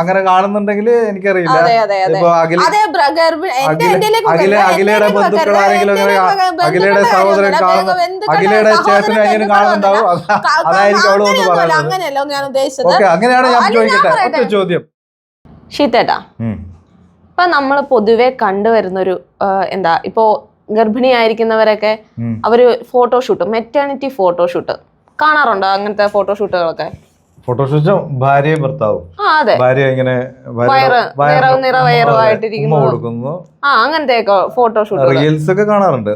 അങ്ങനെ കാണുന്നുണ്ടെങ്കിൽ എനിക്കറിയില്ല. അഖിലയുടെ ബന്ധുക്കൾ ആരെങ്കിലും അങ്ങനെ അഖിലയുടെ സഹോദരൻ. അഖിലയുടെ ചേട്ടനെ അനിയനും കാണുന്നുണ്ടാവും. അതായിരിക്കും അവൾ ഒന്ന് പറയുന്നത് ഓക്കെ അങ്ങനെയാണ് ഞാൻ ചോദിക്കട്ടെ. ഒറ്റ ചോദ്യം. ഷീത്തേട്ടാ. ഇപ്പൊ നമ്മൾ പൊതുവെ കണ്ടുവരുന്നൊരു എന്താ ഇപ്പോ ഗർഭിണിയായിരിക്കുന്നവരൊക്കെ. അവർ ഫോട്ടോഷൂട്ട് മെറ്റേണിറ്റി ഫോട്ടോഷൂട്ട് കാണാറുണ്ടോ അങ്ങനത്തെ ഫോട്ടോഷൂട്ടുകളൊക്കെ ഫോട്ടോഷൂട്ട് ഭാര്യയും ഭർത്താവും. ഭാര്യ ഇങ്ങനെ കൊടുക്കുന്നു. ആ അങ്ങനത്തെയൊക്കെ ഫോട്ടോഷൂട്ട് റീൽസ് ഒക്കെ കാണാറുണ്ട്.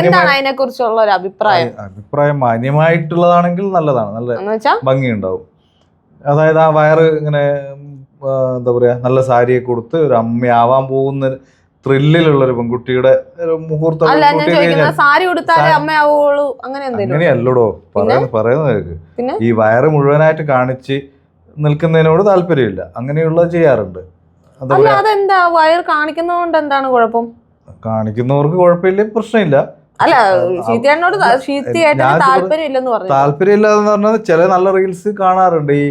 എന്താണ് അതിനെ കുറിച്ചുള്ള ഒരു അഭിപ്രായം? അഭിപ്രായം മാന്യമായിട്ടുള്ളതാണെങ്കിൽ നല്ലതാണ്. നല്ല ഭംഗിയുണ്ടാവും. അതായത് ആ വയറ് ഇങ്ങനെ എന്താ പറയാ നല്ല സാരിയെ കൊടുത്ത് ഒരു അമ്മയാവാൻ പോകുന്ന ത്രില്ലിലുള്ള ഒരു പെൺകുട്ടിയുടെ അങ്ങനെയല്ലോ മുഹൂർത്തം അല്ല ഞാൻ ചോദിക്കുന്നത് സാരി ഉടുത്താലേ സാ- അമ്മയാവുള്ളൂ അങ്ങനെ അങ്ങനെയല്ലടോ പറയുന്നത് പറയുന്നത്? ഈ വയറ് മുഴുവനായിട്ട് കാണിച്ച് നിൽക്കുന്നതിനോട് താല്പര്യമില്ല. അങ്ങനെയുള്ള ചെയ്യാറുണ്ട്. അല്ല അതെന്താ? വയർ കാണിക്കുന്നതുകൊണ്ട് എന്താണ് കുഴപ്പം? കാണിക്കുന്നവർക്ക് കുഴപ്പമില്ല പ്രശ്നമില്ല. അല്ല താല്പര്യം ഇല്ലാന്ന് പറഞ്ഞു താല്പര്യമില്ലാന്ന് പറഞ്ഞാൽ ചില നല്ല റീൽസ് കാണാറുണ്ട്. ഈ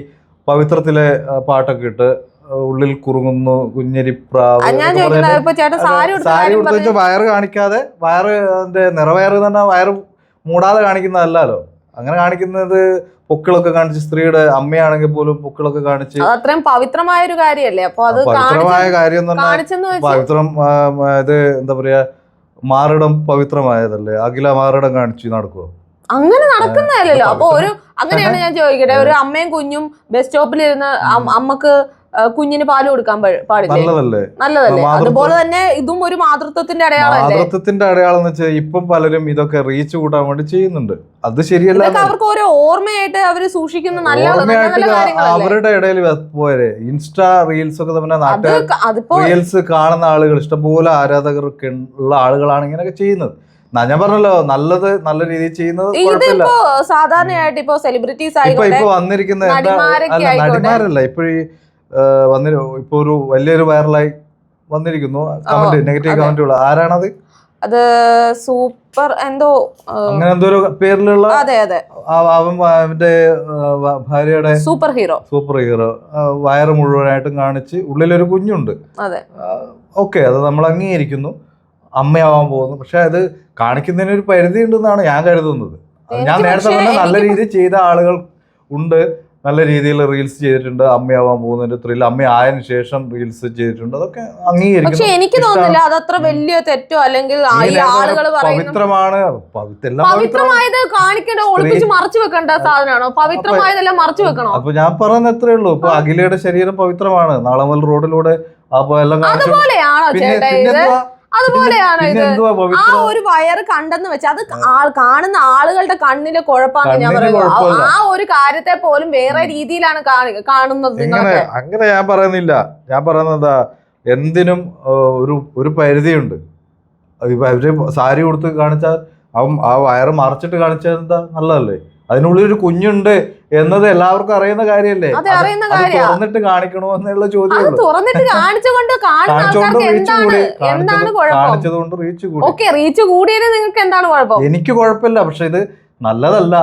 പവിത്രത്തിലെ പാട്ടൊക്കെ ഇട്ട് ഉള്ളിൽ കുറുങ്ങുന്നു കുഞ്ഞരിപ്രാവ് ഞാൻ ചോദിക്കുന്നത് സാരി ഉടുത്തു വെച്ചാൽ വയറ് കാണിക്കാതെ വയറ് അതിന്റെ നിറവയറ് തന്നെ വയറ് മൂടാതെ കാണിക്കുന്നതല്ലോ അങ്ങനെ കാണിക്കുന്നത് പൊക്കിളൊക്കെ കാണിച്ച് സ്ത്രീയുടെ അമ്മയാണെങ്കിൽ പോലും പൊക്കിളൊക്കെ കാണിച്ച് അത് അത്രയും പവിത്രമായ ഒരു കാര്യല്ലേ അപ്പൊ അത് പവിത്രമായ കാര്യം പവിത്രം ഇത് എന്താ പറയാ മാറിടം പവിത്രമായതല്ലേ? അഖില മാറിടം കാണിച്ചു നടക്കുവോ? അങ്ങനെ നടക്കുന്നതല്ലല്ലോ. അത് അപ്പൊ ഒരു അങ്ങനെയാണ് ഞാൻ ചോദിക്കട്ടെ. ഒരു അമ്മയും കുഞ്ഞും ബസ് സ്റ്റോപ്പിലിരുന്ന് അമ്മയ്ക്ക് കുഞ്ഞിന് പാൽ കൊടുക്കാൻ പാടില്ല? നല്ലതല്ലേ? നല്ലതല്ലേ. അതുപോലെ തന്നെ ഇതും ഒരു മാതൃത്വത്തിന്റെ അടയാളം മാതൃത്വത്തിന്റെ അടയാളം എന്ന് വെച്ചാൽ ഇപ്പം പലരും ഇതൊക്കെ റീച്ച് കൂട്ടാൻ വേണ്ടി ചെയ്യുന്നുണ്ട്. അത് ശരിയല്ല അവർക്ക് ഓരോ ഓർമ്മയായിട്ട് അവർ സൂക്ഷിക്കുന്ന നല്ല അവരുടെ ഇടയിൽ പോരെ. ഇൻസ്റ്റാ റീൽസ് ഒക്കെ തന്നെ റീൽസ് കാണുന്ന ആളുകൾ ഇഷ്ടംപോലെ ആരാധകർക്ക് ഉള്ള ആളുകളാണ് ഇങ്ങനെയൊക്കെ ചെയ്യുന്നത്. ഞാൻ പറഞ്ഞല്ലോ നല്ലത് നല്ല രീതിയിൽ ചെയ്യുന്നത് ഇതിപ്പോ സാധാരണയായിട്ട് ഇപ്പൊ സെലിബ്രിറ്റീസ് ആയിട്ട് ആയിക്കോട്ടെ ഇപ്പൊ വന്നിരിക്കുന്ന. നടിമാരല്ല. ഇപ്പൊ ഈ വന്നി ഇപ്പൊ ഒരു വലിയൊരു വൈറലായി വന്നിരിക്കുന്നു. Comment negative. കമന്റുകൾ ആരാണത്? അത് സൂപ്പർ എന്തോ അങ്ങനെ എന്തോ ഒരു പേരിലുള്ള അതെ അതെ. അവന്റെ ഭാര്യയുടെ സൂപ്പർ ഹീറോ സൂപ്പർ ഹീറോ വയറ് മുഴുവനായിട്ടും കാണിച്ച് ഉള്ളിലൊരു കുഞ്ഞുണ്ട്. അതെ. ഓക്കെ അത് നമ്മൾ അംഗീകരിക്കുന്നു. അമ്മയാവാൻ പോകുന്നു. പക്ഷെ അത് കാണിക്കുന്നതിന് ഒരു പരിധി ഉണ്ടെന്നാണ് ഞാൻ കരുതുന്നത്. ഞാൻ നേരത്തെ പറഞ്ഞ നല്ല രീതിയിൽ ചെയ്ത ആളുകൾ ഉണ്ട്. നല്ല രീതിയിൽ റീൽസ് ചെയ്തിട്ടുണ്ട് അമ്മയാവാൻ പോകുന്നതിന്റെ ത്രില്ല് അമ്മയായതിനു ശേഷം റീൽസ് ചെയ്തിട്ടുണ്ട്. അതൊക്കെ പക്ഷെ എനിക്ക് തോന്നില്ല തോന്നുന്നില്ല അതത്ര വലിയ തെറ്റോ അല്ലെങ്കിൽ ആളുകൾ പവിത്രമാണ്. പവിത്രമായത് കാണിക്കേണ്ട ഒളിപ്പിച്ച് മറച്ചു വെക്കേണ്ട സാധനമാണോ? പവിത്രമായതെല്ലാം മറച്ചു വെക്കണോ? അപ്പൊ ഞാൻ പറയുന്ന എത്രേ ഉള്ളൂ. ഇപ്പൊ അഖിലയുടെ ശരീരം പവിത്രമാണ്. നാളമൽ മുതൽ റോഡിലൂടെ അപ്പൊ എല്ലാം അതുപോലെയാണോ ചേട്ടാ അതുപോലെയാണോ ഇത്. ആ ഒരു വയറ് കണ്ടെന്ന് വെച്ചാൽ അത് ആൾ കാണുന്ന ആളുകളുടെ കണ്ണിലെ കുഴപ്പമാണ് ഞാൻ പറയുന്നത് ആ ഒരു കാര്യത്തെ പോലും വേറെ രീതിയിലാണ് കാണുന്നത് അങ്ങനെ ഞാൻ പറയുന്നില്ല. ഞാൻ പറയുന്നത് എന്താ? എന്തിനും ഒരു ഒരു പരിധിയുണ്ട്. അവർ സാരി കൊടുത്ത് കാണിച്ചാൽ അവൻ ആ വയറ് മറച്ചിട്ട് കാണിച്ചാൽ എന്താ? നല്ലതല്ലേ? അതിനുള്ളിൽ ഒരു കുഞ്ഞുണ്ട്. എന്നത് എല്ലാവർക്കും അറിയുന്ന കാര്യല്ലേ തുറന്നിട്ട് കാണിക്കണോ എന്നുള്ള ചോദ്യം തുറന്നിട്ട് കാണിച്ചുകൊണ്ട് കാണുന്ന റീച്ച് കൂടി. ഓക്കെ റീച്ച് കൂടിയതിന് നിങ്ങൾക്ക് എന്താണ് കുഴപ്പം? എനിക്ക് കുഴപ്പമില്ല പക്ഷെ ഇത് നല്ലതല്ല.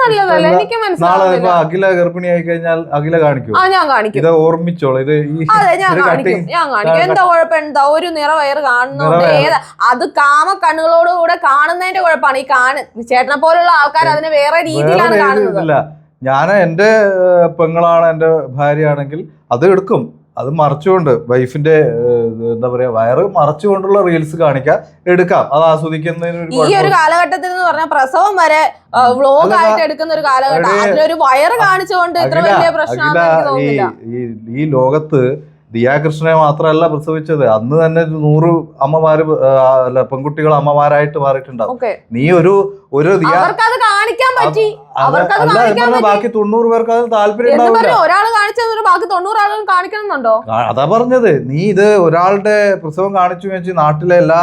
നല്ലതല്ല? എനിക്ക് അഖില ഗർഭിണിയായി കഴിഞ്ഞാൽ അഖില കാണിക്കും? ആ ഞാൻ കാണിക്കും. ഇത് ഓർമ്മിച്ചോളൂ. ഇത് അതെ ഞാൻ ഒരു കാണിക്കും. ഞാൻ കാണിക്കും. എന്താ കുഴപ്പം? എന്താ ഒരു നിറവയറ് കാണുന്നുണ്ട്. ഏതാ? അത് കാമ കണ്ണുകളോടുകൂടെ കാണുന്നതിന്റെ കുഴപ്പമാണ്. ഈ കാണു ചേട്ടനെ പോലുള്ള ആൾക്കാർ അതിനെ വേറെ രീതിയിലാണ് കാണുന്നത്. ഞാൻ എന്റെ ഏഹ്, പെങ്ങളാണ് എന്റെ ഭാര്യയാണെങ്കിൽ അത് എടുക്കും. അത് മറച്ചുകൊണ്ട് വൈഫിന്റെ എന്താ പറയാ വയറ് മറച്ചുകൊണ്ടുള്ള റീൽസ് കാണിക്കാം. എടുക്കാം. അത് ആസ്വദിക്കുന്നതിന് ഈ ഒരു. കാലഘട്ടത്തിൽ എന്ന് പറഞ്ഞാൽ പ്രസവം വരെ വ്ളോഗ് ആയിട്ട് എടുക്കുന്ന ഒരു കാലഘട്ടം. അതിലൊരു വയറ് കാണിച്ചുകൊണ്ട് ഇത്ര വലിയ പ്രശ്നം ഈ ലോകത്ത് ദിയാകൃഷ്ണനെ മാത്രമല്ല പ്രസവിച്ചത്. അന്ന് തന്നെ നൂറ് അമ്മമാര് അല്ല പെൺകുട്ടികൾ അമ്മമാരായിട്ട് മാറിയിട്ടുണ്ടാവും. നീ ഒരു ഒരു അല്ല ബാക്കി തൊണ്ണൂറ് പേർക്ക് അത് താല്പര്യം അതാ പറഞ്ഞത്. നീ ഇത് ഒരാളുടെ പ്രസവം കാണിച്ചു വെച്ച് നാട്ടിലെ എല്ലാ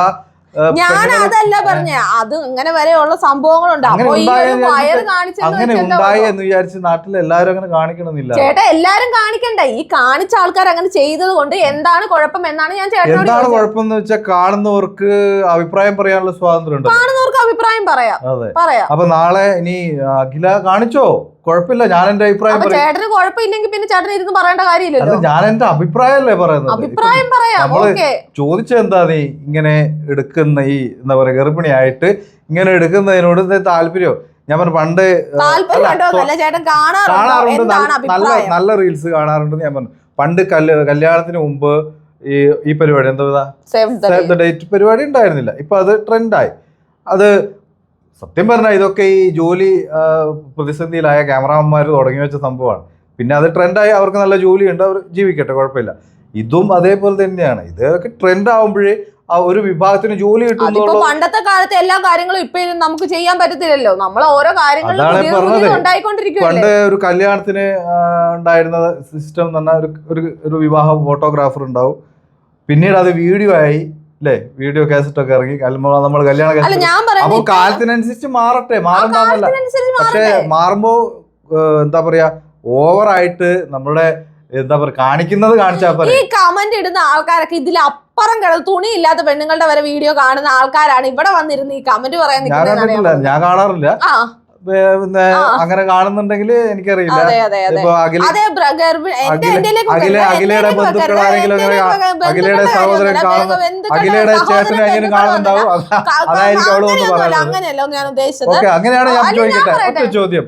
ഞാൻ അതല്ല പറഞ്ഞ. അത് അങ്ങനെ വരെയുള്ള സംഭവങ്ങളുണ്ട്. അപ്പൊ ഈ ഒരു വയറ് അങ്ങനെ ഉണ്ടായി? എന്ന് വിചാരിച്ച് നാട്ടിൽ എല്ലാവരും അങ്ങനെ കാണിക്കണമെന്നില്ല. ചേട്ടാ എല്ലാരും കാണിക്കണ്ട? ഈ കാണിച്ച ആൾക്കാർ അങ്ങനെ ചെയ്തത് കൊണ്ട് എന്താണ് കുഴപ്പം എന്നാണ് ഞാൻ ചേട്ടനോട് എന്താണ് ചോദിച്ചത്. കുഴപ്പം എന്ന് വെച്ചാൽ കാണുന്നവർക്ക് അഭിപ്രായം പറയാനുള്ള സ്വാതന്ത്ര്യം ഉണ്ട് കാണുന്നവർക്ക് അഭിപ്രായം പറയാം. അതെ. പറയാം. അപ്പൊ നാളെ ഇനി അഖില കാണിച്ചോ? കുഴപ്പമില്ല ഞാൻ എന്റെ അഭിപ്രായം അപ്പൊ പറയും. ചേട്ടന് കുഴപ്പമില്ലെങ്കിൽ പിന്നെ ചേട്ടൻ ഇരുന്ന് പറയേണ്ട കാര്യമില്ല കാര്യമില്ലല്ലോ? ഞാൻ എന്റെ അഭിപ്രായമല്ലേ പറയുന്നത്. അഭിപ്രായം പറയാം നമ്മൾ ഓക്കെ. ചോദിച്ചത് എന്താ നീ ഇങ്ങനെ എടുക്കുന്ന ഈ എന്താ പറയാ ഗർഭിണിയായിട്ട് ഇങ്ങനെ എടുക്കുന്നതിനോട് താല്പര്യം താല്പര്യമോ? ഞാൻ പറഞ്ഞു പണ്ട് താല്പര്യം അല്ല, ഉണ്ടോ അല്ല ചേട്ടൻ കാണാറുണ്ടോ? കാണാറുണ്ട്. എന്താണ് നല്ല- നല്ല അഭിപ്രായം? നല്ല റീൽസ് കാണാറുണ്ടെന്ന് ഞാൻ പറഞ്ഞു. പണ്ട് കല്യ കല്യാണത്തിന് മുമ്പ് ഈ ഈ പരിപാടി എന്താ Save the save the date പരിപാടി ഉണ്ടായിരുന്നില്ല. ഇപ്പൊ അത് ട്രെൻഡായി അത് സത്യം പറഞ്ഞാൽ ഇതൊക്കെ ഈ ജോലി പ്രതിസന്ധിയിലായ ക്യാമറാമാന്മാർ തുടങ്ങി വെച്ച സംഭവമാണ്. പിന്നെ അത് ട്രെൻഡായി അവർക്ക് നല്ല ജോലിയുണ്ട് അവർ ജീവിക്കട്ടെ കുഴപ്പമില്ല. ഇതും അതേപോലെ തന്നെയാണ്. ഇതൊക്കെ ട്രെൻഡ് ആവുമ്പോഴേ ഒരു വിഭാഗത്തിന് ജോലി കിട്ടും പണ്ടത്തെ കാലത്തെ എല്ലാ കാര്യങ്ങളും ഇപ്പൊ നമുക്ക് ചെയ്യാൻ പറ്റത്തില്ലല്ലോ. നമ്മൾ ഓരോ കാര്യങ്ങളും പണ്ട് ഒരു കല്യാണത്തിന് ഉണ്ടായിരുന്ന സിസ്റ്റം എന്ന് പറഞ്ഞാൽ ഒരു ഒരു വിവാഹ ഫോട്ടോഗ്രാഫർ ഉണ്ടാവും. പിന്നീട് അത് വീഡിയോ ആയി. അല്ലേ വീഡിയോ കാസറ്റ് ഒക്കെ ഇറങ്ങി നമ്മൾ കല്യാണ കാസറ്റ് അപ്പൊ കാലത്തിനനുസരിച്ച് മാറട്ടെ. കാലത്തിനനുസരിച്ച് പക്ഷെ. മാറുമ്പോ എന്താ പറയാ ഓവറായിട്ട് നമ്മുടെ എന്താ പറയാ കാണിക്കുന്നത് കാണിച്ചാൽ ഈ കമന്റ് ഇടുന്ന ആൾക്കാരൊക്കെ ഇതിൽ അപ്പുറം കിടന്ന് തുണി ഇല്ലാത്ത പെണ്ണുങ്ങളുടെ വരെ വീഡിയോ കാണുന്ന ആൾക്കാരാണ് ഇവിടെ വന്നിരുന്ന് ഈ കമന്റ് പറയാൻ ഞാൻ കാണാറില്ല. അങ്ങനെ കാണുന്നുണ്ടെങ്കിൽ എനിക്കറിയില്ല. അഖിലയുടെ ബന്ധുക്കൾ ആരെങ്കിലും അങ്ങനെ അഖിലയുടെ സഹോദരൻ കാണുന്നു. അഖിലയുടെ സഹോദരൻ ചേട്ടനും കാണുന്നുണ്ടാവും അതായിരിക്കും അവൾ ഒന്ന് പറയുന്നത്. ഓക്കെ അങ്ങനെയാണ് ഞാൻ ചോദിക്കട്ടെ. ഒറ്റ ചോദ്യം.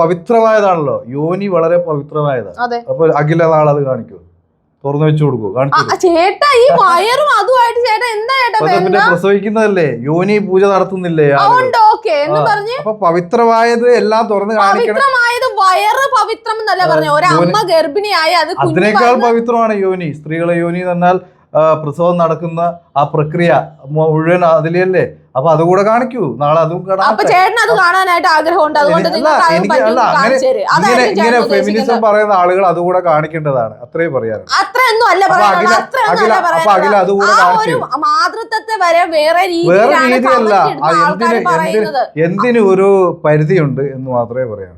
പവിത്രമായതാണല്ലോ. യോനി വളരെ പവിത്രമായതാണ് അപ്പൊ അഖില നാളെ അത് കാണിക്കൂ. തുറന്നു വെച്ചു കൊടുക്കൂ. ചേട്ടാ ഈ വയറും അതുമായിട്ട് ചേട്ടാ. എന്താ ചേട്ടാ പ്രസവിക്കുന്നതല്ലേ? യോനി പൂജ നടത്തുന്നില്ലേ ഓക്കെ എന്ന് ആ. പറഞ്ഞ് അപ്പൊ പവിത്രമായത് എല്ലാം തുറന്ന് കാണിക്കണം പവിത്രമായത് വയറ് പവിത്രം എന്നല്ല പറഞ്ഞു ഒരമ്മ ഗർഭിണിയായി അത് അതിനേക്കാൾ പവിത്രമാണ് യോനി സ്ത്രീകളെ യോനി എന്ന് പറഞ്ഞാൽ ആ, പ്രസവം നടക്കുന്ന ആ പ്രക്രിയ മുഴുവൻ അതിലല്ലേ? അപ്പൊ അതുകൂടെ കാണിക്കൂ. നാളെ അതും ഇങ്ങനെ ഫെമിനിസം പറയുന്ന ആളുകൾ അതുകൂടെ കാണിക്കേണ്ടതാണ്. അത്രയും പറയാറ് അപ്പൊ അഖില- അതുകൂടെ മാതൃത്വത്തെ വരെ വേറെ രീതിയല്ല. എന്തിന് ഒരു പരിധിയുണ്ട് എന്ന് മാത്രമേ പറയാം